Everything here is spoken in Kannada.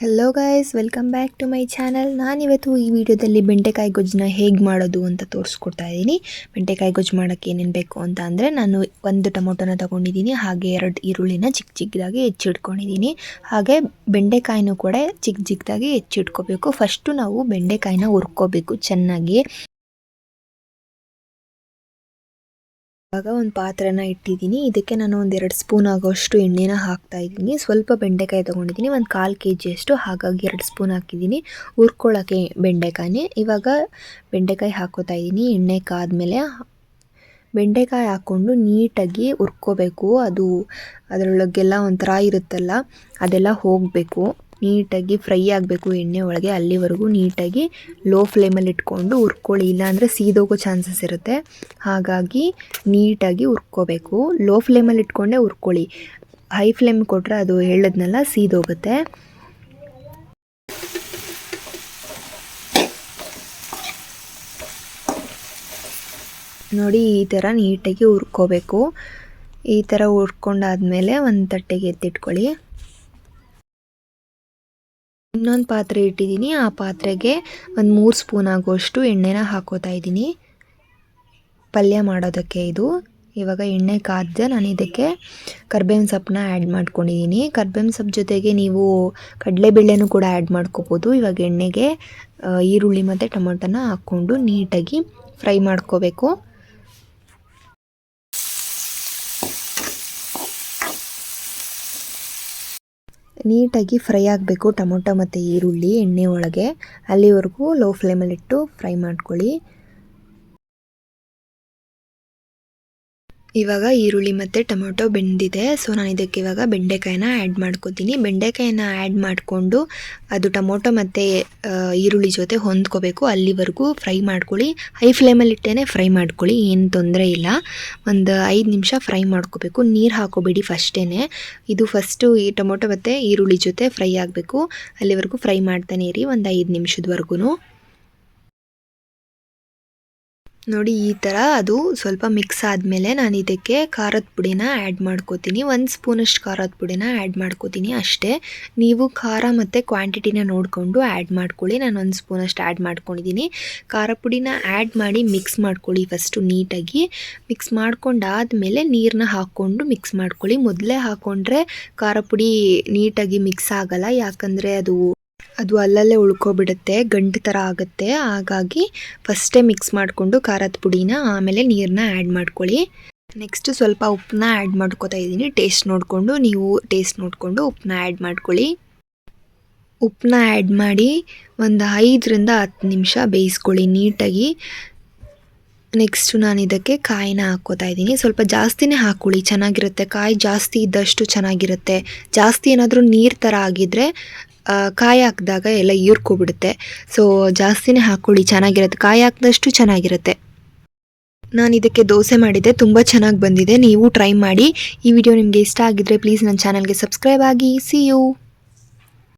Hello guys welcome back to my channel ನಾನಿವತ್ತು ಈ ವಿಡಿಯೋದಲ್ಲಿ ಬೆಂಡೆಕಾಯಿ ಗೊಜ್ಜನ್ನ ಹೇಗೆ ಮಾಡೋದು ಅಂತ ತೋರಿಸ್ಕೊಡ್ತಾ ಇದ್ದೀನಿ. ಬೆಂಡೆಕಾಯಿ ಗೊಜ್ಜು ಮಾಡೋಕ್ಕೆ ಏನೇನು ಬೇಕು ಅಂತ ಅಂದರೆ ನಾನು ಒಂದು ಟೊಮೊಟೊನ ತೊಗೊಂಡಿದ್ದೀನಿ, ಹಾಗೆ ಎರಡು ಈರುಳ್ಳಿನ ಚಿಕ್ಕ ಚಿಕ್ಕದಾಗಿ ಹೆಚ್ಚಿಟ್ಕೊಂಡಿದ್ದೀನಿ. ಹಾಗೆ ಬೆಂಡೆಕಾಯಿನೂ ಕೂಡ ಚಿಕ್ಕ ಚಿಕ್ಕದಾಗಿ ಹೆಚ್ಚಿಟ್ಕೋಬೇಕು. ಫಸ್ಟು ನಾವು ಬೆಂಡೆಕಾಯಿನ ಹುರ್ಕೋಬೇಕು ಚೆನ್ನಾಗಿ. ಇವಾಗ ಒಂದು ಪಾತ್ರೆನ ಇಟ್ಟಿದ್ದೀನಿ. ಇದಕ್ಕೆ ನಾನು ಒಂದು ಎರಡು ಸ್ಪೂನ್ ಆಗೋಷ್ಟು ಎಣ್ಣೆನ ಹಾಕ್ತಾ ಇದ್ದೀನಿ. ಸ್ವಲ್ಪ ಬೆಂಡೆಕಾಯಿ ತೊಗೊಂಡಿದ್ದೀನಿ. ಒಂದು ಕಾಲು ಕೆ ಜಿಯಷ್ಟು ಹಾಗಾಗಿ ಎರಡು ಸ್ಪೂನ್ ಹಾಕಿದ್ದೀನಿ. ಹುರ್ಕೊಳ್ಳೋಕ್ಕೆ ಬೆಂಡೆಕಾಯಿ ಇವಾಗ ಬೆಂಡೆಕಾಯಿ ಹಾಕೋತಾ ಇದ್ದೀನಿ. ಎಣ್ಣೆ ಕಾದ್ಮೇಲೆ ಬೆಂಡೆಕಾಯಿ ಹಾಕ್ಕೊಂಡು ನೀಟಾಗಿ ಹುರ್ಕೋಬೇಕು. ಅದು ಅದರೊಳಗೆಲ್ಲ ಒಂಥರ ಇರುತ್ತಲ್ಲ, ಅದೆಲ್ಲ ಹೋಗಬೇಕು. ನೀಟಾಗಿ ಫ್ರೈ ಆಗಬೇಕು ಎಣ್ಣೆ ಒಳಗೆ ಅಲ್ಲಿವರೆಗೂ ನೀಟಾಗಿ ಲೋ ಫ್ಲೇಮಲ್ಲಿ ಇಟ್ಕೊಂಡು ಹುರ್ಕೊಳ್ಳಿ, ಇಲ್ಲಾಂದರೆ ಸೀದೋಗೋ ಚಾನ್ಸಸ್ ಇರುತ್ತೆ. ಹಾಗಾಗಿ ನೀಟಾಗಿ ಹುರ್ಕೋಬೇಕು. ಲೋ ಫ್ಲೇಮಲ್ಲಿ ಇಟ್ಕೊಂಡೇ ಹುರ್ಕೊಳ್ಳಿ. ಹೈ ಫ್ಲೇಮ್ ಕೊಟ್ಟರೆ ಅದು ಹೇಳದ್ನೆಲ್ಲ, ಸೀದೋಗುತ್ತೆ. ನೋಡಿ, ಈ ಥರ ನೀಟಾಗಿ ಹುರ್ಕೋಬೇಕು. ಈ ಥರ ಹುರ್ಕೊಂಡಾದ್ಮೇಲೆ ಒಂದು ತಟ್ಟೆಗೆ ಎತ್ತಿಟ್ಕೊಳ್ಳಿ. ಇನ್ನೊಂದು ಪಾತ್ರೆ ಇಟ್ಟಿದ್ದೀನಿ. ಆ ಪಾತ್ರೆಗೆ ಒಂದು ಮೂರು ಸ್ಪೂನ್ ಆಗೋಷ್ಟು ಎಣ್ಣೆನ ಹಾಕೋತಾ ಇದ್ದೀನಿ. ಪಲ್ಯ ಮಾಡೋದಕ್ಕೆ ಇದು. ಇವಾಗ ಎಣ್ಣೆ ಕಾದ್ದೆ ನಾನು ಇದಕ್ಕೆ ಕರ್ಬೇವಿನ ಸೊಪ್ಪನ್ನ ಆ್ಯಡ್ ಮಾಡ್ಕೊಂಡಿದ್ದೀನಿ ಕರ್ಬೇವಿನ ಸೊಪ್ಪು ಜೊತೆಗೆ ನೀವು ಕಡಲೆಬೇಳೆನೂ ಕೂಡ ಆ್ಯಡ್ ಮಾಡ್ಕೋಬೋದು. ಇವಾಗ ಎಣ್ಣೆಗೆ ಈರುಳ್ಳಿ ಮತ್ತು ಟೊಮೊಟೊನ ಹಾಕ್ಕೊಂಡು ನೀಟಾಗಿ ಫ್ರೈ ಮಾಡ್ಕೋಬೇಕು. ನೀಟಾಗಿ ಫ್ರೈ ಆಗಬೇಕು ಟೊಮೊಟೊ ಮತ್ತು ಈರುಳ್ಳಿ ಎಣ್ಣೆ ಒಳಗೆ. ಅಲ್ಲಿವರೆಗೂ ಲೋ ಫ್ಲೇಮಲ್ಲಿಟ್ಟು ಫ್ರೈ ಮಾಡ್ಕೊಳ್ಳಿ. ಇವಾಗ ಈರುಳ್ಳಿ ಮತ್ತು ಟೊಮೊಟೊ ಬೆಂದಿದೆ. ಸೊ ನಾನು ಇದಕ್ಕೆ ಇವಾಗ ಬೆಂಡೆಕಾಯಿನ ಆ್ಯಡ್ ಮಾಡ್ಕೋತೀನಿ. ಬೆಂಡೆಕಾಯಿನ ಆ್ಯಡ್ ಮಾಡಿಕೊಂಡು ಅದು ಟೊಮೊಟೊ ಮತ್ತು ಈರುಳ್ಳಿ ಜೊತೆ ಹೊಂದ್ಕೋಬೇಕು. ಅಲ್ಲಿವರೆಗೂ ಫ್ರೈ ಮಾಡ್ಕೊಳ್ಳಿ. ಹೈ ಫ್ಲೇಮಲ್ಲಿ ಇಟ್ಟೇ ಫ್ರೈ ಮಾಡ್ಕೊಳ್ಳಿ. ಏನು ತೊಂದರೆ ಇಲ್ಲ. ಒಂದು ಐದು ನಿಮಿಷ ಫ್ರೈ ಮಾಡ್ಕೋಬೇಕು. ನೀರು ಹಾಕೋಬೇಡಿ ಫಸ್ಟೇ ಇದು ಫಸ್ಟು ಈ ಟೊಮೊಟೊ ಮತ್ತು ಈರುಳ್ಳಿ ಜೊತೆ ಫ್ರೈ ಆಗಬೇಕು. ಅಲ್ಲಿವರೆಗೂ ಫ್ರೈ ಮಾಡ್ತಾನೆ ಇರಿ. ಒಂದು ಐದು ನಿಮಿಷದವರೆಗೂ ನೋಡಿ, ಈ ಥರ ಅದು ಸ್ವಲ್ಪ ಮಿಕ್ಸ್ ಆದಮೇಲೆ ನಾನು ಇದಕ್ಕೆ ಖಾರದ ಪುಡಿನ ಆ್ಯಡ್ ಮಾಡ್ಕೋತೀನಿ. ಒಂದು ಸ್ಪೂನಷ್ಟು ಖಾರದ ಪುಡಿನ ಆ್ಯಡ್ ಮಾಡ್ಕೋತೀನಿ ಅಷ್ಟೇ. ನೀವು ಖಾರ ಮತ್ತು ಕ್ವಾಂಟಿಟಿನ ನೋಡಿಕೊಂಡು ಆ್ಯಡ್ ಮಾಡ್ಕೊಳ್ಳಿ. ನಾನು ಒಂದು ಸ್ಪೂನಷ್ಟು ಆ್ಯಡ್ ಮಾಡ್ಕೊಂಡಿದ್ದೀನಿ ಖಾರ ಪುಡಿನ ಆ್ಯಡ್ ಮಾಡಿ ಮಿಕ್ಸ್ ಮಾಡ್ಕೊಳ್ಳಿ ಫಸ್ಟು ನೀಟಾಗಿ. ಮಿಕ್ಸ್ ಮಾಡ್ಕೊಂಡಾದಮೇಲೆ ನೀರನ್ನ ಹಾಕ್ಕೊಂಡು ಮಿಕ್ಸ್ ಮಾಡ್ಕೊಳ್ಳಿ. ಮೊದಲೇ ಹಾಕ್ಕೊಂಡ್ರೆ ಖಾರ ಪುಡಿ ನೀಟಾಗಿ ಮಿಕ್ಸ್ ಆಗಲ್ಲ. ಯಾಕಂದರೆ ಅದು ಅದು ಅಲ್ಲಲ್ಲೇ ಉಳ್ಕೊಬಿಡುತ್ತೆ ಗಂಟು ಥರ ಆಗುತ್ತೆ. ಹಾಗಾಗಿ ಫಸ್ಟೇ ಮಿಕ್ಸ್ ಮಾಡಿಕೊಂಡು ಖಾರದ ಪುಡಿನ ಆಮೇಲೆ ನೀರನ್ನ ಆ್ಯಡ್ ಮಾಡ್ಕೊಳ್ಳಿ. ನೆಕ್ಸ್ಟ್ ಸ್ವಲ್ಪ ಉಪ್ಪನ್ನ ಆ್ಯಡ್ ಮಾಡ್ಕೋತಾ ಇದ್ದೀನಿ. ಟೇಸ್ಟ್ ನೋಡಿಕೊಂಡು, ನೀವು ಟೇಸ್ಟ್ ನೋಡಿಕೊಂಡು ಉಪ್ಪನ್ನ ಆ್ಯಡ್ ಮಾಡ್ಕೊಳ್ಳಿ. ಉಪ್ಪನ್ನ ಆ್ಯಡ್ ಮಾಡಿ ಒಂದು ಐದರಿಂದ ಹತ್ತು ನಿಮಿಷ ಬೇಯಿಸ್ಕೊಳ್ಳಿ ನೀಟಾಗಿ. ನೆಕ್ಸ್ಟು ನಾನು ಇದಕ್ಕೆ ಕಾಯಿನ ಹಾಕ್ಕೋತಾ ಇದ್ದೀನಿ. ಸ್ವಲ್ಪ ಜಾಸ್ತಿನೇ ಹಾಕ್ಕೊಳ್ಳಿ. ಚೆನ್ನಾಗಿರುತ್ತೆ. ಕಾಯಿ ಜಾಸ್ತಿ ಇದ್ದಷ್ಟು ಚೆನ್ನಾಗಿರುತ್ತೆ. ಜಾಸ್ತಿ ಏನಾದರೂ ನೀರು ಥರ ಆಗಿದ್ದರೆ ಕಾಯಿ ಹಾಕಿದಾಗ ಎಲ್ಲ ಹೀರ್ಕೊಬಿಡುತ್ತೆ. ಸೊ ಜಾಸ್ತಿನೇ ಹಾಕ್ಕೊಳ್ಳಿ ಚೆನ್ನಾಗಿರುತ್ತೆ. ಕಾಯಿ ಹಾಕಿದಷ್ಟು ಚೆನ್ನಾಗಿರುತ್ತೆ. ನಾನು ಇದಕ್ಕೆ ದೋಸೆ ಮಾಡಿದ್ದೆ ತುಂಬ ಚೆನ್ನಾಗಿ ಬಂದಿದೆ. ನೀವು ಟ್ರೈ ಮಾಡಿ. ಈ ವಿಡಿಯೋ ನಿಮಗೆ ಇಷ್ಟ ಆಗಿದ್ದರೆ ಪ್ಲೀಸ್ ನನ್ನ ಚಾನಲ್ಗೆ ಸಬ್ಸ್ಕ್ರೈಬ್ ಆಗಿ. C you